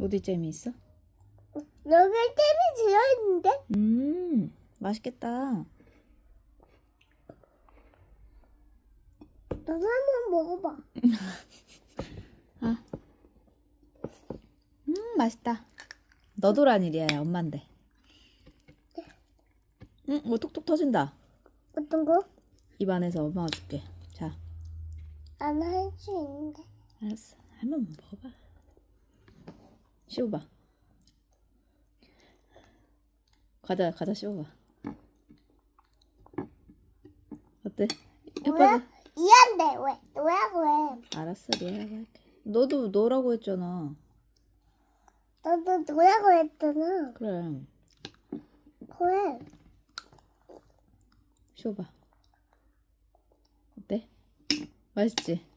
어디 잼이 있어? 여기 잼이 들어있는데? 음, 맛있겠다. 너도 한번 먹어봐. 아. 음, 맛있다. 너도란 일이야, 엄만데. 응, 뭐 톡톡 터진다. 어떤 거? 입 안에서 엄마가 줄게. 자, 안 할 수 있는데. 알았어. 한번 먹어봐. 씹어봐. 과자, 과자 씹어봐. 어때? 왜? 예뻐? 이한데 왜? 너라고 해. 알았어, 리아가 할게. 너도 너라고 했잖아. 너도 너라고 했잖아. 그래. 그래. 씹어봐. 어때? 맛있지? 응.